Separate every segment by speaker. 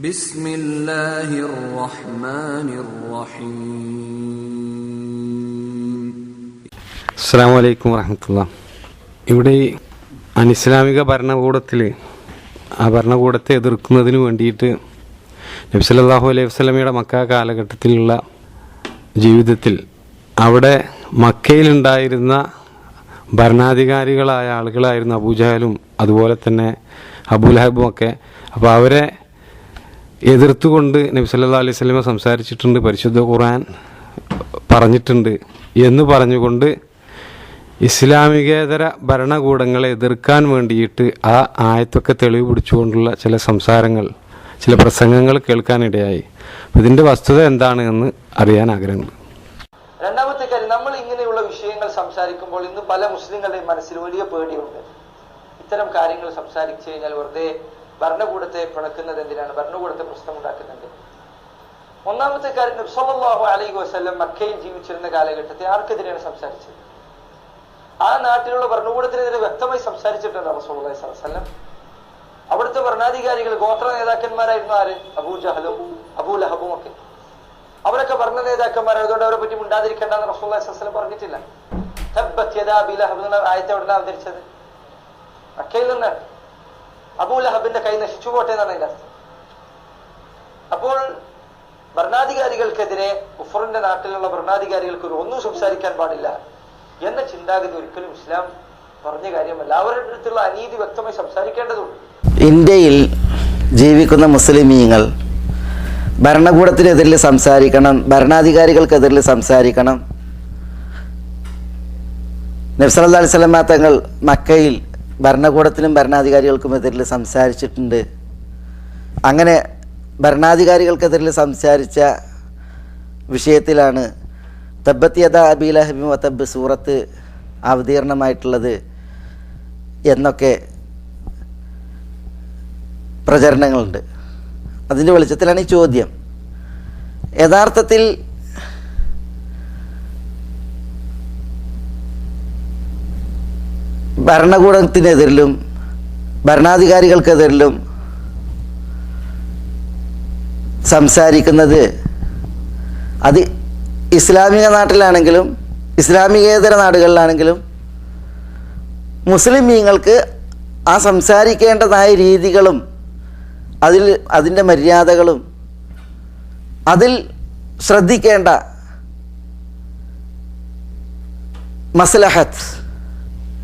Speaker 1: بسم الله الرحمن الرحيم
Speaker 2: അസ്സാം വലൈക്കും വറഹമത്തുള്ള ഇവിടെ ഈ അനിസ്ലാമിക ഭരണകൂടത്തിൽ ആ ഭരണകൂടത്തെ എതിർക്കുന്നതിന് വേണ്ടിയിട്ട് നബി സല്ലല്ലാഹു അലൈഹി വസല്ലമയുടെ മക്ക കാലഘട്ടത്തിലുള്ള ജീവിതത്തിൽ അവിടെ മക്കയിലുണ്ടായിരുന്ന ഭരണാധികാരികളായ ആളുകളായിരുന്നു അബൂജഹലും അതുപോലെ തന്നെ അബൂലഹബും ഒക്കെ അപ്പോൾ അവരെ എതിർത്തുകൊണ്ട് നബി സല്ലാ അലൈഹി സ്വലമ സംസാരിച്ചിട്ടുണ്ട് പരിശുദ്ധ ഖുർആൻ പറഞ്ഞിട്ടുണ്ട് എന്ന് പറഞ്ഞുകൊണ്ട് ഇസ്ലാമികേതര ഭരണകൂടങ്ങളെ എതിർക്കാൻ വേണ്ടിയിട്ട് ആ ആയത്തൊക്കെ തെളിവ് പിടിച്ചുകൊണ്ടുള്ള ചില സംസാരങ്ങൾ ചില പ്രസംഗങ്ങൾ കേൾക്കാനിടയായി. ഇതിന്റെ വസ്തുത എന്താണ് എന്ന് അറിയാൻ ആഗ്രഹമുണ്ട്.
Speaker 3: രണ്ടാമത്തെ കാര്യം നമ്മൾ ഇങ്ങനെയുള്ള വിഷയങ്ങൾ സംസാരിക്കുമ്പോൾ ഇന്ന് പല മുസ്ലിങ്ങളുടെയും മനസ്സിൽ വലിയ പേടിയുണ്ട്. ഇത്തരം കാര്യങ്ങൾ സംസാരിച്ചു കഴിഞ്ഞാൽ വെറുതെ ഭരണകൂടത്തെ പിണക്കുന്നത് എന്തിനാണ്? ഭരണകൂടത്തെ പ്രശ്നമുണ്ടാക്കുന്നുണ്ട് ഒന്നാമത്തെ കാര്യം നബ്സല്ലാഹു അലൈഹി വസ്ല്ലം മക്കയിൽ ജീവിച്ചിരുന്ന കാലഘട്ടത്തെ ആർക്കെതിരെയാണ് സംസാരിച്ചത്? ആ നാട്ടിലുള്ള ഭരണകൂടത്തിനെതിരെ വ്യക്തമായി സംസാരിച്ചിട്ടുണ്ട് റസൂൽ വസ്ലം അവിടുത്തെ ഭരണാധികാരികൾ ഗോത്ര നേതാക്കന്മാരായിരുന്നു ആര്? അബൂ ജഹലും അബൂ ലഹബും ഒക്കെ. അവരൊക്കെ ഭരണ നേതാക്കന്മാരായതുകൊണ്ട് അവരെ പറ്റി മിണ്ടാതിരിക്കേണ്ടെന്ന് റസൂൽ വസ്ലം പറഞ്ഞിട്ടില്ല. ആയത്തെ എവിടെ അവതരിച്ചത്? മക്കയിൽ നിന്നാണ് അബൂ ലഹബിന്റെ കൈ നശിച്ചു പോട്ടെ എന്നാണ് അതിന്റെ അർത്ഥം. അപ്പോൾ ഭരണാധികാരികൾക്കെതിരെ ഉഫറിന്റെ നാട്ടിലുള്ള ഭരണാധികാരികൾക്ക് ഒരു ഒന്നും സംസാരിക്കാൻ പാടില്ല എന്ന ചിന്താഗതി ഒരിക്കലും ഇസ്ലാം പറഞ്ഞ കാര്യമല്ല. അവരുടെ അടുത്തുള്ള അനീതി വ്യക്തമായി സംസാരിക്കേണ്ടതുണ്ട്.
Speaker 4: ഇന്ത്യയിൽ ജീവിക്കുന്ന മുസ്ലിമീങ്ങൾ ഭരണകൂടത്തിനെതിരിൽ സംസാരിക്കണം ഭരണാധികാരികൾക്കെതിരിൽ സംസാരിക്കണം. നബ്സല്ലാ അലൈഹി സ്വലമാ തങ്ങൾ മക്കയിൽ ഭരണകൂടത്തിനും ഭരണാധികാരികൾക്കും എതിരിൽ സംസാരിച്ചിട്ടുണ്ട്. അങ്ങനെ ഭരണാധികാരികൾക്കെതിരിൽ സംസാരിച്ച വിഷയത്തിലാണ് തബ്ബത്തിയത അബീലഹബി വത്തബ് സൂറത്ത് അവതീർണമായിട്ടുള്ളത് എന്നൊക്കെ പ്രചരണങ്ങളുണ്ട്. അതിന്റെ വെളിച്ചത്തിലാണ് ഈ ചോദ്യം. യഥാർത്ഥത്തിൽ ഭരണകൂടത്തിനെതിരിലും ഭരണാധികാരികൾക്കെതിരിലും സംസാരിക്കുന്നത് അത് ഇസ്ലാമിക നാട്ടിലാണെങ്കിലും ഇസ്ലാമികേതര നാടുകളിലാണെങ്കിലും മുസ്ലിമീങ്ങൾക്ക് ആ സംസാരിക്കേണ്ടതായ രീതികളും അതിൽ അതിന്റെ മര്യാദകളും അതിൽ ശ്രദ്ധിക്കേണ്ട മസ്ലഹത്ത്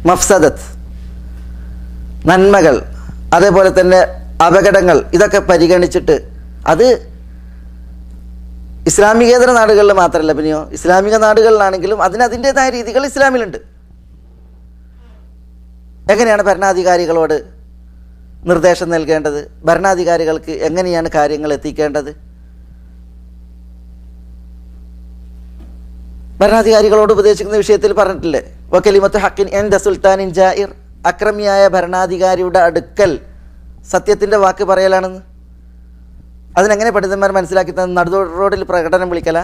Speaker 4: മഫ്സദത്ത് നന്മകൾ അതേപോലെ തന്നെ അപകടങ്ങൾ ഇതൊക്കെ പരിഗണിച്ചിട്ട് അത് ഇസ്ലാമികേതര നാടുകളിൽ മാത്രമല്ല പിന്നെയോ? ഇസ്ലാമിക നാടുകളിലാണെങ്കിലും അതിന് അതിന്റെതായ രീതികൾ ഇസ്ലാമിലുണ്ട്. എങ്ങനെയാണ് ഭരണാധികാരികളോട് നിർദ്ദേശം നൽകേണ്ടത്? ഭരണാധികാരികൾക്ക് എങ്ങനെയാണ് കാര്യങ്ങൾ എത്തിക്കേണ്ടത്? ഭരണാധികാരികളോട് ഉപദേശിക്കുന്ന വിഷയത്തിൽ പറഞ്ഞിട്ടില്ലേ? വക്കലിമത്ത് ഹക്കിൻ എൻ ദ സുൽത്താൻ ഇൻ ജായിർ. അക്രമിയായ ഭരണാധികാരിയുടെ അടുക്കൽ സത്യത്തിന്റെ വാക്ക് പറയലാണെന്ന്. അതിനെങ്ങനെ പണ്ഡിതന്മാർ മനസ്സിലാക്കി തന്നെ നടു റോഡിൽ പ്രകടനം വിളിക്കല.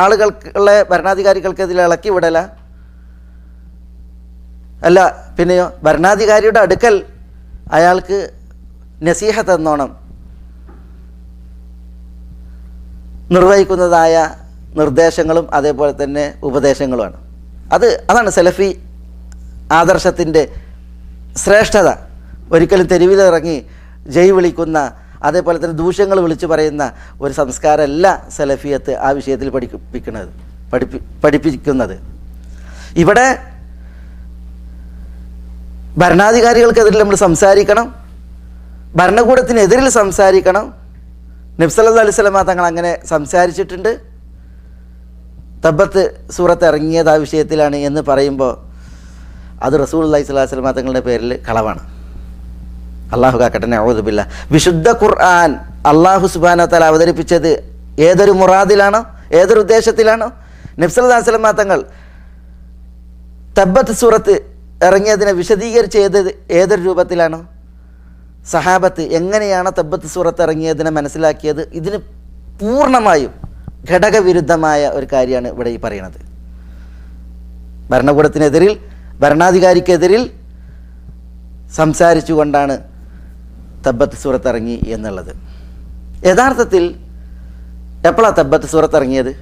Speaker 4: ആളുകൾക്കുള്ള ഭരണാധികാരികൾക്ക് ഇതിൽ ഇളക്കി വിടല. അല്ല പിന്നെയോ ഭരണാധികാരിയുടെ അടുക്കൽ അയാൾക്ക് നസീഹ തന്നോണം. നിർവഹിക്കുന്നതായ നിർദ്ദേശങ്ങളും അതേപോലെ തന്നെ ഉപദേശങ്ങളുമാണ്. അത് അതാണ് സെലഫി ആദർശത്തിന്റെ ശ്രേഷ്ഠത. ഒരിക്കലും തെരുവിലിറങ്ങി ജയ് വിളിക്കുന്ന അതേപോലെ തന്നെ ദൂഷ്യങ്ങൾ വിളിച്ചു പറയുന്ന ഒരു സംസ്കാരമല്ല സെലഫിയത്ത് ആ വിഷയത്തിൽ പഠിപ്പിക്കുന്നത് പഠിപ്പി പഠിപ്പിക്കുന്നത്. ഇവിടെ ഭരണാധികാരികൾക്കെതിരിൽ നമ്മൾ സംസാരിക്കണം. ഭരണകൂടത്തിനെതിരിൽ സംസാരിക്കണം. നബ്സല്ലാ അലൈഹി തങ്ങൾ അങ്ങനെ സംസാരിച്ചിട്ടുണ്ട്. തബത്ത് സൂറത്ത് ഇറങ്ങിയത് ആ വിഷയത്തിലാണ് എന്ന് പറയുമ്പോൾ അത് റസൂൾ അള്ളഹി സ്വലാഹു സ്വലമ തങ്ങളുടെ പേരിൽ കളവാണ്. അള്ളാഹു കാക്കട്ടെ ഔതുബില്ല വിശുദ്ധ ഖുർആൻ അള്ളാഹു സുബാന തല അവതരിപ്പിച്ചത് ഏതൊരു മുറാദിലാണോ ഏതൊരു ഉദ്ദേശത്തിലാണോ? നബ്സല്ലാ സ്വലമ തങ്ങൾ തബത്ത് സൂറത്ത് ഇറങ്ങിയതിനെ വിശദീകരിച്ച് ഏത് ഏതൊരു രൂപത്തിലാണോ? സഹാബത്ത് എങ്ങനെയാണ് തബ്ബത്ത് സൂറത്ത് ഇറങ്ങിയതിനെ മനസ്സിലാക്കിയത്? ഇതിന് പൂർണമായും ഘടകവിരുദ്ധമായ ഒരു കാര്യമാണ് ഇവിടെ ഈ പറയുന്നത്. ഭരണകൂടത്തിനെതിരിൽ ഭരണാധികാരിക്കെതിരിൽ സംസാരിച്ചുകൊണ്ടാണ് തബ്ബത്ത് സൂറത്ത് ഇറങ്ങി എന്നുള്ളത്. യഥാർത്ഥത്തിൽ എപ്പോഴാണ് തബ്ബത്ത് സൂറത്ത് ഇറങ്ങിയത്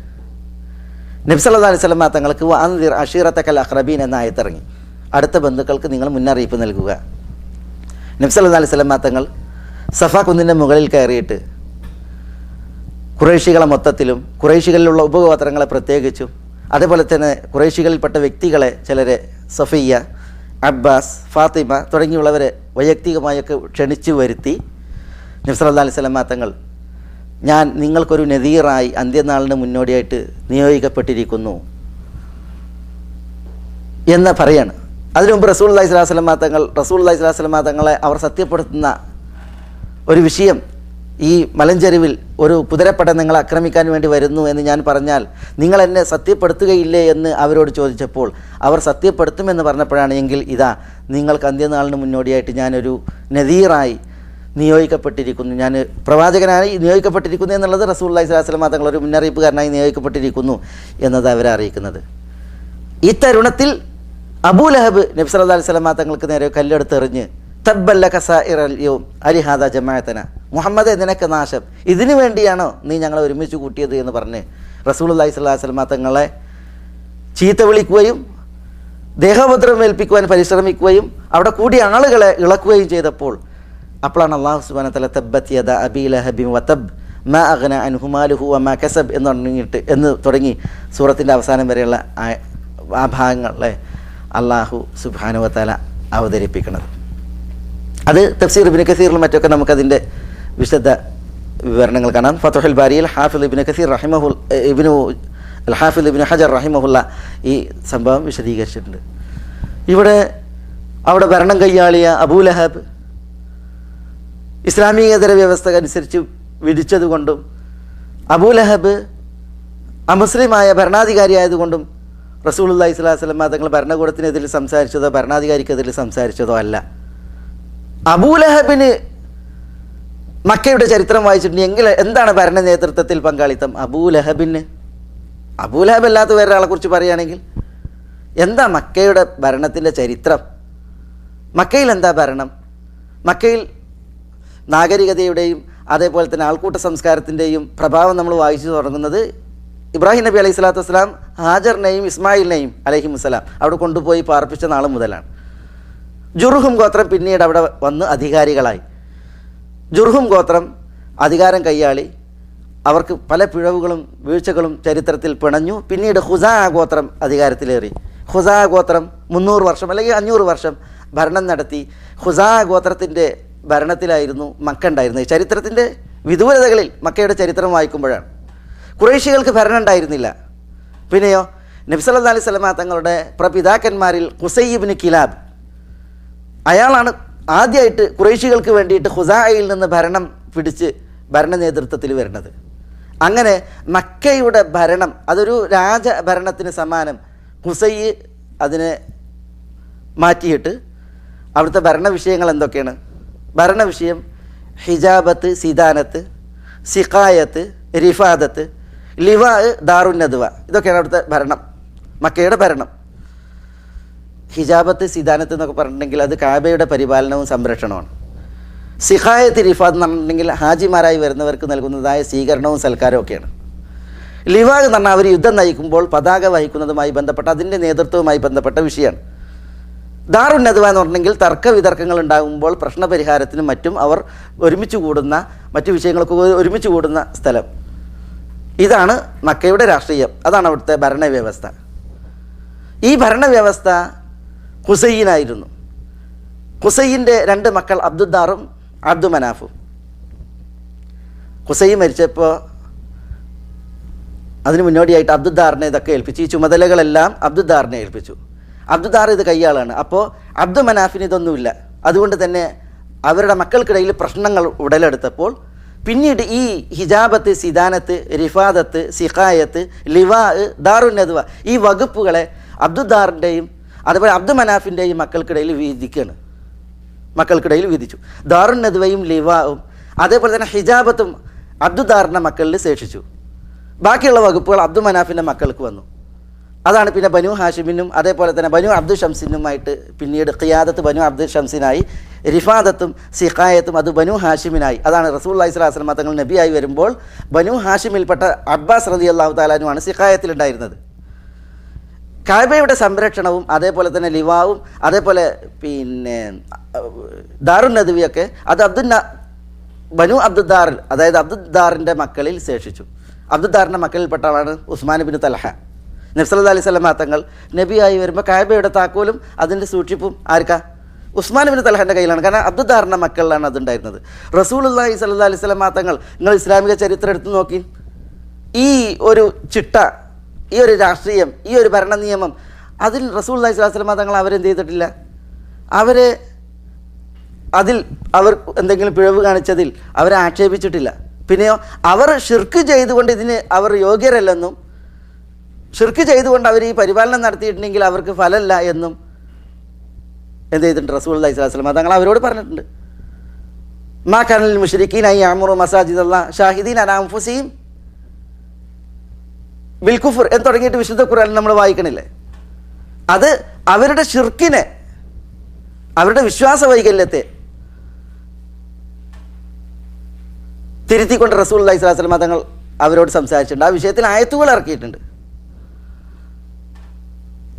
Speaker 4: നബ്സല്ലാ അലൈഹി സ്വലമ തങ്ങൾക്ക് വാന്തിർ അഷീറത്തക്കൽ അഹ്റബീൻ എന്ന ആയത്തിറങ്ങി. അടുത്ത ബന്ധുക്കൾക്ക് നിങ്ങൾ മുന്നറിയിപ്പ് നൽകുക. നബ്സല്ലാ അലൈഹി സ്വലമ തങ്ങൾ സഫാ കുന്നിന്റെ മുകളിൽ കയറിയിട്ട് കുറേശികളെ മൊത്തത്തിലും കുറേശികളിലുള്ള ഉപഗോത്രങ്ങളെ പ്രത്യേകിച്ചും അതേപോലെ തന്നെ കുറേശികളിൽപ്പെട്ട വ്യക്തികളെ ചിലരെ സഫിയ അബ്ബാസ് ഫാത്തിമ തുടങ്ങിയുള്ളവരെ വൈയക്തികമായൊക്കെ ക്ഷണിച്ചു വരുത്തി. നബ്സല്ലാ അലൈഹി സ്വലമ തങ്ങൾ ഞാൻ നിങ്ങൾക്കൊരു നദീറായി അന്ത്യനാളിന് മുന്നോടിയായിട്ട് നിയോഗിക്കപ്പെട്ടിരിക്കുന്നു എന്ന് പറയാണ്. അതിനു മുമ്പ് റസൂൽ അള്ളഹി സ്വലാഹു സ്വലമ തങ്ങൾ സ്വലാഹു സ്വലമ തങ്ങളെ അവർ സത്യപ്പെടുത്തുന്ന ഒരു വിഷയം ഈ മലഞ്ചെരുവിൽ ഒരു കുതിരപ്പട നിങ്ങളെ ആക്രമിക്കാൻ വേണ്ടി വരുന്നു എന്ന് ഞാൻ പറഞ്ഞാൽ നിങ്ങൾ എന്നെ സത്യപ്പെടുത്തുകയില്ലേ എന്ന് അവരോട് ചോദിച്ചപ്പോൾ അവർ സത്യപ്പെടുത്തുമെന്ന് പറഞ്ഞപ്പോഴാണ് എങ്കിൽ ഇതാ നിങ്ങൾക്ക് അന്ത്യനാളിന് മുന്നോടിയായിട്ട് ഞാനൊരു നദീറായി നിയോഗിക്കപ്പെട്ടിരിക്കുന്നു. ഞാൻ പ്രവാചകനായി നിയോഗിക്കപ്പെട്ടിരിക്കുന്നു എന്നുള്ളത് സ്വലമ തങ്ങൾ ഒരു മുന്നറിയിപ്പുകാരനായി നിയോഗിക്കപ്പെട്ടിരിക്കുന്നു എന്നത് അവരെ അറിയിക്കുന്നത്. ഈ തരുണത്തിൽ അബൂലഹബ് നബി നബ്സ് അലൈഹി വസല്ലമ തങ്ങൾക്ക് നേരെ കല്ലെടുത്തെറിഞ്ഞ് തബ്ബല്ല കസ ഇറൽ യോ അലിഹാദ ജമാഅത്തന മുഹമ്മദ് നിനക്ക് നാശം? ഇതിനു വേണ്ടിയാണോ നീ ഞങ്ങളെ ഒരുമിച്ച് കൂട്ടിയത് എന്ന് പറഞ്ഞ് റസൂൽ അള്ളഹി സ്വല്ലാഹു വസ്ലമ തങ്ങളെ ചീത്ത വിളിക്കുകയും ദേഹോപദ്രവം ഏൽപ്പിക്കുവാൻ പരിശ്രമിക്കുകയും അവിടെ കൂടിയ ആളുകളെ ഇളക്കുകയും ചെയ്തപ്പോൾ അപ്പോഴാണ് അള്ളാഹു സുബാന തല തബ്ബത്ത് യദ അബി ലഹബി വതബ് മ അഗ്ന അൻഹുമാലുഹു അമ കസബ് എന്ന് തുടങ്ങിയിട്ട് എന്ന് തുടങ്ങി സൂറത്തിന്റെ അവസാനം വരെയുള്ള ആ- ആ ഭാഗങ്ങളെ അള്ളാഹു സുബാനുവത്തല അവതരിപ്പിക്കുന്നത്. അത് തഫ്സീർ ബിൻ കസീറിലും മറ്റൊക്കെ നമുക്കതിന്റെ വിശദ വിവരണങ്ങൾ കാണാം. ഫത്തുഹൽ ബാരിയിൽ ഹാഫിൽ ഇബിന് കസീർ റഹിമഹുൽ ഇബിനു ഹാഫിൽ ഇബിന് ഹജർ റഹിമഹുല്ല ഈ സംഭവം വിശദീകരിച്ചിട്ടുണ്ട്. ഇവിടെ അവിടെ ഭരണം കൈയാളിയ അബൂലഹബ് ഇസ്ലാമികേതര വ്യവസ്ഥ അനുസരിച്ച് വിധിച്ചതുകൊണ്ടും അബൂലഹബ് അമുസ്ലിമായ ഭരണാധികാരിയായതുകൊണ്ടും റസൂലുല്ലാഹി സ്വലാഹു വസ്ലം തങ്ങൾ ഭരണകൂടത്തിനെതിരെ സംസാരിച്ചതോ ഭരണാധികാരിക്കെതിരെ സംസാരിച്ചതോ അല്ല. അബൂലഹബിന് മക്കയുടെ ചരിത്രം വായിച്ചിട്ടുണ്ട് എങ്കിൽ എന്താണ് ഭരണ നേതൃത്വത്തിൽ പങ്കാളിത്തം? അബൂലഹബിന് അബൂലഹബ് അല്ലാത്ത വേറൊരാളെ കുറിച്ച് പറയുകയാണെങ്കിൽ എന്താ മക്കയുടെ ഭരണത്തിന്റെ ചരിത്രം? മക്കയിൽ എന്താ ഭരണം? മക്കയിൽ നാഗരികതയുടെയും അതേപോലെ തന്നെ ആൾക്കൂട്ട സംസ്കാരത്തിന്റെയും പ്രഭാവം നമ്മൾ വായിച്ചു തുടങ്ങുന്നത് ഇബ്രാഹിം നബി അലൈഹി സ്വലാത്തു വസ്സലാം ഹാജറിനെയും ഇസ്മായിലിനെയും അലഹി മുസ്സലാം അവിടെ കൊണ്ടുപോയി പാർപ്പിച്ച നാൾ മുതലാണ്. ജുറുഹും ഗോത്രം പിന്നീട് അവിടെ വന്ന് അധികാരികളായി. ജുർഹും ഗോത്രം അധികാരം കൈയാളി. അവർക്ക് പല പിഴവുകളും വീഴ്ചകളും ചരിത്രത്തിൽ പിണഞ്ഞു. പിന്നീട് ഹുസാ ഗോത്രം അധികാരത്തിലേറി. ഹുസാ ഗോത്രം മുന്നൂറ് വർഷം അല്ലെങ്കിൽ അഞ്ഞൂറ് വർഷം ഭരണം നടത്തി. ഹുസാ ഗോത്രത്തിന്റെ ഭരണത്തിലായിരുന്നു മക്ക ഉണ്ടായിരുന്നത്. ചരിത്രത്തിന്റെ വിദൂരതകളിൽ മക്കയുടെ ചരിത്രം വായിക്കുമ്പോഴാണ്. കുറേശികൾക്ക് ഭരണം ഉണ്ടായിരുന്നില്ല. പിന്നെയോ നബ്സല്ലാ അലൈഹി തങ്ങളുടെ പ്രപിതാക്കന്മാരിൽ കുസൈബിന് കിലാബ്. അയാളാണ് ആദ്യമായിട്ട് കുറേശികൾക്ക് വേണ്ടിയിട്ട് ഹുസായിൽ നിന്ന് ഭരണം പിടിച്ച് ഭരണ നേതൃത്വത്തിൽ വരുന്നത്. അങ്ങനെ മക്കയുടെ ഭരണം അതൊരു രാജഭരണത്തിന് സമാനം. ഹുസൈ അതിനെ മാറ്റിയിട്ട് അവിടുത്തെ ഭരണ വിഷയങ്ങൾ എന്തൊക്കെയാണ്? ഭരണ വിഷയം ഹിജാബത്ത് സിദാനത്ത് സിഖായത്ത് റിഫാദത്ത് ലിവാ ദാറുന്നദ്വ. ഇതൊക്കെയാണ് അവിടുത്തെ ഭരണം മക്കയുടെ ഭരണം. ഹിജാബത്ത് സിദാനത്ത് എന്നൊക്കെ പറഞ്ഞിട്ടുണ്ടെങ്കിൽ അത് കാബയുടെ പരിപാലനവും സംരക്ഷണമാണ് സിഹായത്ത് റിഫാദ് എന്ന് പറഞ്ഞിട്ടുണ്ടെങ്കിൽ ഹാജിമാരായി വരുന്നവർക്ക് നൽകുന്നതായ സ്വീകരണവും സൽക്കാരവും ഒക്കെയാണ്. ലിവാഗ് എന്ന് പറഞ്ഞാൽ അവർ യുദ്ധം നയിക്കുമ്പോൾ പതാക വഹിക്കുന്നതുമായി ബന്ധപ്പെട്ട അതിന്റെ നേതൃത്വവുമായി ബന്ധപ്പെട്ട വിഷയമാണ്. ദാറുന്നതുവ എന്ന് പറഞ്ഞെങ്കിൽ തർക്ക വിതർക്കങ്ങൾ ഉണ്ടാകുമ്പോൾ പ്രശ്നപരിഹാരത്തിനും മറ്റും അവർ ഒരുമിച്ച് കൂടുന്ന മറ്റു വിഷയങ്ങൾക്ക് ഒരുമിച്ച് കൂടുന്ന സ്ഥലം. ഇതാണ് മക്കയുടെ രാഷ്ട്രീയം. അതാണ് അവിടുത്തെ ഭരണവ്യവസ്ഥ. ഈ ഭരണവ്യവസ്ഥ ഹുസൈനായിരുന്നു. ഹുസൈന്റെ രണ്ട് മക്കൾ അബ്ദുദ്ദാറും അബ്ദു മനാഫും. ഹുസൈൻ മരിച്ചപ്പോൾ അതിന് മുന്നോടിയായിട്ട് അബ്ദുദ്ദാറിനെ ഇതൊക്കെ ഏൽപ്പിച്ചു. ഈ ചുമതലകളെല്ലാം അബ്ദുദ്ദാറിനെ ഏൽപ്പിച്ചു. അബ്ദുദ്ദാർ ഇത് കൈയാളാണ് അപ്പോൾ അബ്ദു മനാഫിന് ഇതൊന്നുമില്ല. അതുകൊണ്ട് തന്നെ അവരുടെ മക്കൾക്കിടയിൽ പ്രശ്നങ്ങൾ ഉടലെടുത്തപ്പോൾ പിന്നീട് ഈ ഹിജാബത്ത് സിദാനത്ത് റിഫാദത്ത് സിഖായത്ത് ലിവാ ദാറുന്നതുവ ഈ വകുപ്പുകളെ അബ്ദുദ്ദാറിന്റെയും അതുപോലെ അബ്ദു മനാഫിന്റെയും മക്കൾക്കിടയിൽ വീതിക്കുകയാണ് മക്കൾക്കിടയിൽ വിധിച്ചു ദാറുന്നദ്വയും ലിവാവും അതേപോലെ തന്നെ ഹിജാബത്തും അബ്ദുദാറിന്റെ മക്കളിൽ ശേഷിച്ചു. ബാക്കിയുള്ള വകുപ്പുകൾ അബ്ദു മനാഫിന്റെ മക്കൾക്ക് വന്നു. അതാണ് പിന്നെ ബനു ഹാഷിമിനും അതേപോലെ തന്നെ ബനു അബ്ദു ഷംസിനുമായിട്ട് പിന്നീട് ഖിയാദത്ത് ബനു അബ്ദു ഷംസിനായി റിഫാദത്തും സിഖായത്തും അത് ബനു ഹാഷിമിനായി. അതാണ് റസൂൽ അലൈഹി സ്വലാസ്ലമ തങ്ങൾ നബിയായി വരുമ്പോൾ ബനു ഹാഷിമിൽപ്പെട്ട അബ്ബാസ് റതി അള്ളാഹു താലാനുമാണ് സിഖായത്തിലുണ്ടായിരുന്നത്. കാബയുടെ സംരക്ഷണവും അതേപോലെ തന്നെ ലിവാവും അതേപോലെ പിന്നെ ദാറുൻ നദവിയൊക്കെ അത് അബ്ദുൽ ബനു അബ്ദുദ്ദാറിൽ അതായത് അബ്ദുദ്ദാറിന്റെ മക്കളിൽ ശേഷിച്ചു. അബ്ദുദ്ദാറിന്റെ മക്കളിൽപ്പെട്ട ആളാണ് ഉസ്മാൻ ബിൻ തലഹ. നബ്സല്ലാ അലൈഹി സ്വലമ തങ്ങൾ നബിയായി വരുമ്പോൾ കാബയുടെ താക്കോലും അതിന്റെ സൂക്ഷിപ്പും ആർക്കാ? ഉസ്മാൻ ബിൻ തലഹന്റെ കയ്യിലാണ്. കാരണം അബ്ദുദ്ദാറിന്റെ മക്കളിലാണ് അതുണ്ടായിരുന്നത്. റസൂൽ അള്ളാഹി സല്ലാ അലൈഹി സ്വലമ തങ്ങൾ നിങ്ങൾ ഇസ്ലാമിക ചരിത്രം എടുത്തു നോക്കി. ഈ ഒരു ചിട്ട ഈ ഒരു രാഷ്ട്രീയം ഈ ഒരു ഭരണ നിയമം അതിൽ റസൂൽ അലൈഹി സ്വലാസ്ലമ തങ്ങൾ അവരെന്ത് ചെയ്തിട്ടില്ല? അവരെ അതിൽ അവർ എന്തെങ്കിലും പിഴവ് കാണിച്ചതിൽ അവരെ ആക്ഷേപിച്ചിട്ടില്ല. പിന്നെയോ അവർ ഷിർക്ക് ചെയ്തുകൊണ്ട് ഇതിന് അവർ യോഗ്യരല്ലെന്നും ഷിർക്ക് ചെയ്തുകൊണ്ട് അവർ ഈ പരിപാലനം നടത്തിയിട്ടുണ്ടെങ്കിൽ അവർക്ക് ഫലമല്ല എന്നും എന്ത് ചെയ്തിട്ടുണ്ട് റസൂൽ അലൈഹി സ്വലാസ്ലമ തങ്ങൾ അവരോട് പറഞ്ഞിട്ടുണ്ട്. മാ കനൽ മുഷരിക്കീൻ ഐ അമുറു മസാജിദ് അല്ലാ ഷാഹിദീൻ അനാംഫുസീം ബിൽക്കുഫർ എന്ന് തുടങ്ങിയിട്ട് വിശുദ്ധ ഖുർആൻ നമ്മൾ വായിക്കണില്ലേ? അത് അവരുടെ ഷിർക്കിനെ അവരുടെ വിശ്വാസ വൈകല്യത്തെ തിരുത്തിക്കൊണ്ട് റസൂൽ അലൈഹി സ്വലാസ്ലമ തങ്ങൾ അവരോട് സംസാരിച്ചിട്ടുണ്ട്. ആ വിഷയത്തിൽ ആയത്തുകൾ ഇറക്കിയിട്ടുണ്ട്.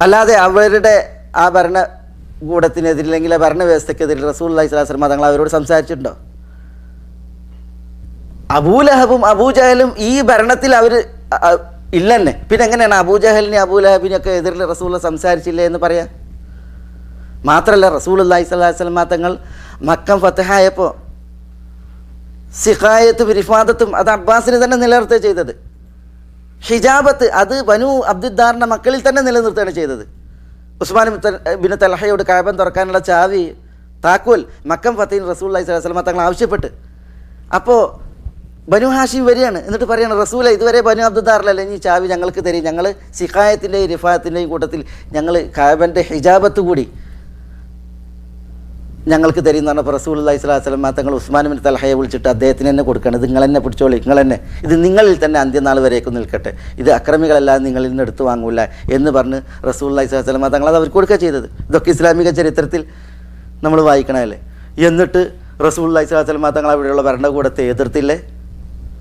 Speaker 4: അല്ലാതെ അവരുടെ ആ ഭരണകൂടത്തിനെതിരെ അല്ലെങ്കിൽ ആ ഭരണവ്യവസ്ഥക്കെതിരെ റസൂൽ അലൈഹി സ്വലാസ്ലമ തങ്ങൾ അവരോട് സംസാരിച്ചിട്ടുണ്ടോ? അബൂലഹബും അബൂജഹലും ഈ ഭരണത്തിൽ അവർ ഇല്ലെന്നെ. പിന്നെ എങ്ങനെയാണ് അബൂജഹലിനെ അബൂലഹബിനെയൊക്കെ എതിരിൽ റസൂൽ സംസാരിച്ചില്ലേ എന്ന് പറയാം? മാത്രമല്ല റസൂൽ അല്ലാഹി സ്വലാഹി തങ്ങൾ മക്കം ഫത്തഹായപ്പോൾ സിഹായത്തും റിഫാദത്തും അത് അബ്ബാസിന് തന്നെ നിലനിർത്തുക ചെയ്തത്. ഹിജാബത്ത് അത് ബനു അബ്ദുദ്ദാറിന്റെ മക്കളിൽ തന്നെ നിലനിർത്തുകയാണ് ചെയ്തത്. ഉസ്മാൻ ബിൻ തലഹയോട് കാബൻ തുറക്കാനുള്ള ചാവി താക്കോൽ മക്കം ഫത്തീൻ റസൂൽ അലൈഹി സ്വലാഹി തങ്ങൾ ആവശ്യപ്പെട്ട്. അപ്പോൾ ബനു ഹാഷിം വരികയാണ്. എന്നിട്ട് പറയാണ് റസൂല ഇതുവരെ ബനു അബ്ദുദാറിലല്ല ഇനി ചാവി ഞങ്ങൾക്ക് തരും. ഞങ്ങൾ സിഖായത്തിന്റെയും റിഫായത്തിന്റെയും കൂട്ടത്തിൽ ഞങ്ങൾ കാബന്റെ ഹിജാബത്ത് കൂടി ഞങ്ങൾക്ക് തരും എന്ന് പറഞ്ഞപ്പോൾ റസൂൽ അള്ളഹി സ്വലാഹു വസ്ലം തങ്ങൾ ബിൻ തലഹയെ വിളിച്ചിട്ട് അദ്ദേഹത്തിന് തന്നെ കൊടുക്കണം നിങ്ങൾ തന്നെ പിടിച്ചോളി നിങ്ങൾ തന്നെ ഇത് നിങ്ങളിൽ തന്നെ അന്ത്യനാൾ വരേക്കും നിൽക്കട്ടെ. ഇത് അക്രമികളല്ലാതെ നിങ്ങളിൽ നിന്ന് എടുത്തു വാങ്ങൂല എന്ന് പറഞ്ഞ് റസൂൽ അള്ളഹി സ്വലാഹു വസ്ലം തങ്ങൾ അത് അവർക്ക് കൊടുക്കുക ചെയ്തത്. ഇതൊക്കെ ഇസ്ലാമിക ചരിത്രത്തിൽ നമ്മൾ വായിക്കണമല്ലേ എന്നിട്ട് റസൂൽ അള്ളഹി സ്വലാഹു വസ്ലം തങ്ങൾ അവിടെയുള്ള ഭരണകൂടത്തെ എതിർത്തില്ലേ?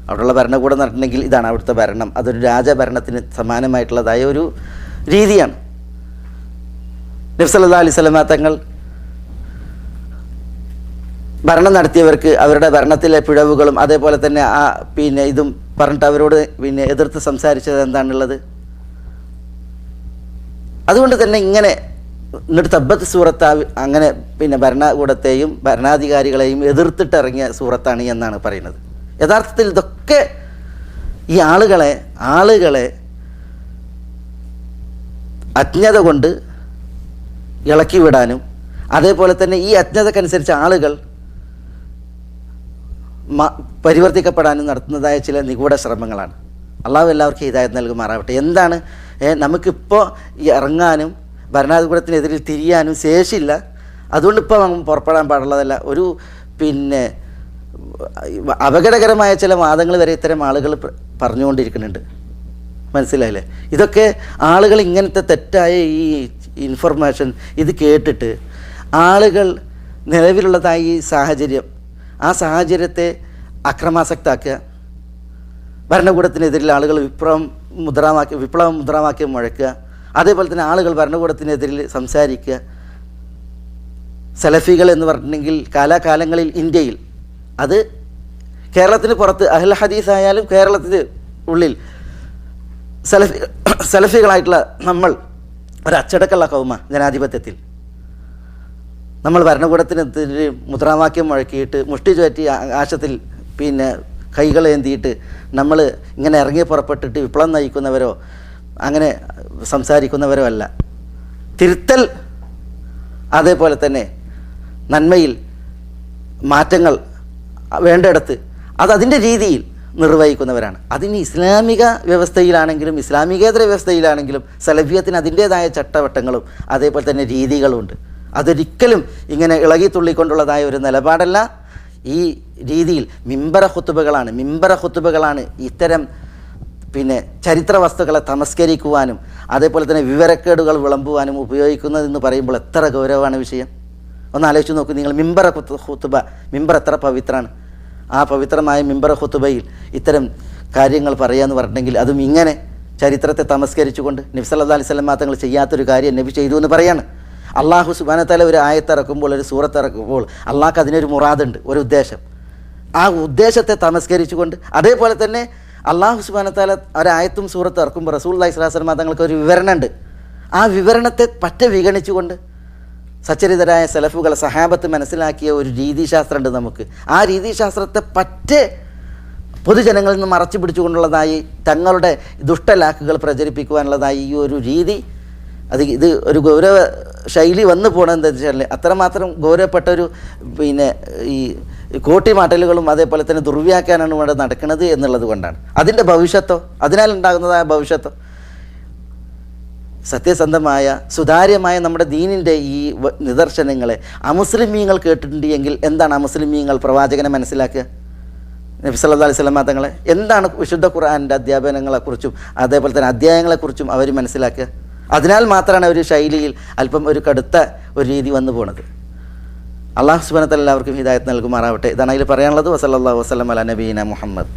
Speaker 4: അവിടെയുള്ള ഭരണകൂടം നടന്നിട്ടുണ്ടെങ്കിൽ ഇതാണ് അവിടുത്തെ ഭരണം. അതൊരു രാജഭരണത്തിന് സമാനമായിട്ടുള്ളതായ ഒരു രീതിയാണ്. നബ്സല്ലാ അലൈഹി തങ്ങൾ ഭരണം നടത്തിയവർക്ക് അവരുടെ ഭരണത്തിലെ പിഴവുകളും അതേപോലെ തന്നെ ആ പിന്നെ ഇതും പറഞ്ഞിട്ട് അവരോട് പിന്നെ എതിർത്ത് സംസാരിച്ചത് എന്താണുള്ളത്? അതുകൊണ്ട് തന്നെ ഇങ്ങനെ എന്നിട്ട് തബ്ബത്ത് സൂറത്ത് അങ്ങനെ പിന്നെ ഭരണകൂടത്തെയും ഭരണാധികാരികളെയും എതിർത്തിട്ടിറങ്ങിയ സൂറത്താണ് എന്നാണ് പറയുന്നത്. യഥാർത്ഥത്തിൽ ഇതൊക്കെ ഈ ആളുകളെ ആളുകളെ അജ്ഞത കൊണ്ട് ഇളക്കി വിടാനും അതേപോലെ തന്നെ ഈ അജ്ഞതക്കനുസരിച്ച് ആളുകൾ പരിവർത്തിക്കപ്പെടാനും നടത്തുന്നതായ ചില നിഗൂഢ ശ്രമങ്ങളാണ്. അള്ളാഹു എല്ലാവർക്കും ഹിതായത് നൽകുമാറാവട്ടെ. എന്താണ്? നമുക്കിപ്പോൾ ഇറങ്ങാനും ഭരണാധികൂടത്തിനെതിരിൽ തിരിയാനും ശേഷിയില്ല. അതുകൊണ്ട് ഇപ്പോൾ നമുക്ക് പുറപ്പെടാൻ പാടുള്ളതല്ല. ഒരു പിന്നെ അപകടകരമായ ചില വാദങ്ങൾ വരെ ഇത്തരം ആളുകൾ പറഞ്ഞുകൊണ്ടിരിക്കുന്നുണ്ട്. മനസ്സിലായില്ലേ? ഇതൊക്കെ ആളുകൾ ഇങ്ങനത്തെ തെറ്റായ ഈ ഇൻഫർമേഷൻ ഇത് കേട്ടിട്ട് ആളുകൾ നിലവിലുള്ളതായ ഈ സാഹചര്യം ആ സാഹചര്യത്തെ അക്രമാസക്താക്കുക ഭരണകൂടത്തിനെതിരിൽ ആളുകൾ വിപ്ലവം മുദ്രാവാക്യം വിപ്ലവം മുദ്രാവാക്യം മുഴക്കുക അതേപോലെ തന്നെ ആളുകൾ ഭരണകൂടത്തിനെതിരിൽ സംസാരിക്കുക. സലഫികൾ എന്ന് പറഞ്ഞിട്ടുണ്ടെങ്കിൽ കാലാകാലങ്ങളിൽ ഇന്ത്യയിൽ അത് കേരളത്തിന് പുറത്ത് അഹ്ല ഹദീസ് ആയാലും കേരളത്തിന് ഉള്ളിൽ സലഫി സലഫികളായിട്ടുള്ള നമ്മൾ ഒരു അച്ചടക്കമുള്ള കൗമ ജനാധിപത്യത്തിൽ. നമ്മൾ ഭരണകൂടത്തിനെതിരെ മുദ്രാവാക്യം മുഴക്കിയിട്ട് മുഷ്ടി ചുറ്റി ആകാശത്തിൽ പിന്നെ കൈകൾ ഏന്തിയിട്ട് നമ്മൾ ഇങ്ങനെ ഇറങ്ങി പുറപ്പെട്ടിട്ട് വിപ്ലവം നയിക്കുന്നവരോ അങ്ങനെ സംസാരിക്കുന്നവരോ അല്ല. തിരുത്തൽ അതേപോലെ തന്നെ നന്മയിൽ മാറ്റങ്ങൾ വേണ്ടിടത്ത് അത് അതിന്റെ രീതിയിൽ നിർവഹിക്കുന്നവരാണ്. അതിന് ഇസ്ലാമിക വ്യവസ്ഥയിലാണെങ്കിലും ഇസ്ലാമികേതര വ്യവസ്ഥയിലാണെങ്കിലും സലഭ്യത്തിന് അതിന്റേതായ ചട്ടവട്ടങ്ങളും അതേപോലെ തന്നെ രീതികളുമുണ്ട് അതൊരിക്കലും ഇങ്ങനെ ഇളകി തുള്ളിക്കൊണ്ടുള്ളതായ ഒരു നിലപാടല്ല. ഈ രീതിയിൽ മിമ്പറ ഹുത്തുബകളാണ് മിമ്പറ ഹുത്തുബകളാണ് ഇത്തരം പിന്നെ ചരിത്ര വസ്തുക്കളെ തമസ്കരിക്കുവാനും അതേപോലെ തന്നെ വിവരക്കേടുകൾ വിളമ്പുവാനും ഉപയോഗിക്കുന്നതെന്ന് പറയുമ്പോൾ എത്ര ഗൗരവമാണ് വിഷയം. ഒന്ന് ആലോചിച്ച് നോക്കൂ. നിങ്ങൾ മിമ്പറ ഹുത്തുബ മിമ്പർ എത്ര പവിത്രമാണ്. ആ പവിത്രമായ മിമ്പറ ഹുത്തുബയിൽ ഇത്തരം കാര്യങ്ങൾ പറയാന്ന് പറഞ്ഞിട്ടുണ്ടെങ്കിൽ അതും ഇങ്ങനെ ചരിത്രത്തെ തമസ്കരിച്ചുകൊണ്ട് നബി സല്ലല്ലാഹു അലൈഹി സ്വലം തങ്ങൾ ചെയ്യാത്തൊരു കാര്യം നബി ചെയ്തു എന്ന് പറയാണ്. അള്ളാഹു സുബാനത്താല ഒരു ആയത്തിറക്കുമ്പോൾ ഒരു സൂറത്തിറക്കുമ്പോൾ അള്ളാഹ്ക്ക് അതിനൊരു മുറാദുണ്ട് ഒരു ഉദ്ദേശം. ആ ഉദ്ദേശത്തെ തമസ്കരിച്ചുകൊണ്ട് അതേപോലെ തന്നെ അള്ളാഹു സുബാനത്താല ഒരായത്തും സൂറത്ത് ഇറക്കുമ്പോൾ റസൂൽ അള്ളഹി സ്വലാസ്ലമ തങ്ങൾക്ക് ഒരു വിവരണമുണ്ട് ആ വിവരണത്തെ പറ്റ വിഗണിച്ചുകൊണ്ട് സച്ചരിതരായ സലഫുകൾ സഹാബത്ത് മനസ്സിലാക്കിയ ഒരു രീതിശാസ്ത്രമുണ്ട് നമുക്ക്. ആ രീതിശാസ്ത്രത്തെ പറ്റേ പൊതുജനങ്ങളിൽ നിന്ന് മറച്ചു പിടിച്ചുകൊണ്ടുള്ളതായി തങ്ങളുടെ ദുഷ്ടലാക്കുകൾ പ്രചരിപ്പിക്കുവാനുള്ളതായി ഈ ഒരു രീതി അത് ഇത് ഒരു ഗൗരവ ശൈലി വന്നു പോകണം എന്താ വെച്ചാൽ അത്രമാത്രം ഗൗരവപ്പെട്ട ഒരു പിന്നെ ഈ കോട്ടിമാട്ടലുകളും അതേപോലെ തന്നെ ദുർവ്യാഖ്യാനാണ് ഇവിടെ നടക്കുന്നത് എന്നുള്ളത് കൊണ്ടാണ്. അതിന്റെ ഭവിഷ്യത്തോ അതിനാൽ ഉണ്ടാകുന്നതായ ഭവിഷ്യത്തോ സത്യസന്ധമായ സുതാര്യമായ നമ്മുടെ ദീനിന്റെ ഈ നിദർശനങ്ങളെ അമുസ്ലിമീങ്ങൾ കേട്ടിട്ടുണ്ട് എങ്കിൽ എന്താണ് അമുസ്ലിമീങ്ങൾ പ്രവാചകനെ മനസ്സിലാക്കുക? നബി സല്ലാ അലൈഹി സ്വലാം തങ്ങളെ എന്താണ് വിശുദ്ധ ഖുർആാനിന്റെ അധ്യാപനങ്ങളെക്കുറിച്ചും അതേപോലെ തന്നെ അധ്യായങ്ങളെക്കുറിച്ചും അവർ മനസ്സിലാക്കുക? അതിനാൽ മാത്രമാണ് ഒരു ശൈലിയിൽ അല്പം ഒരു കടുത്ത ഒരു രീതി വന്നു പോണത്. അള്ളാഹു സുബാനത്തല്ല എല്ലാവർക്കും ഹിദായത്ത് നൽകുമാറാവട്ടെ. ഇതാണ് അതിൽ പറയാനുള്ളത്. വസല്ലാ വസ്ലം അല നബീന മുഹമ്മദ്.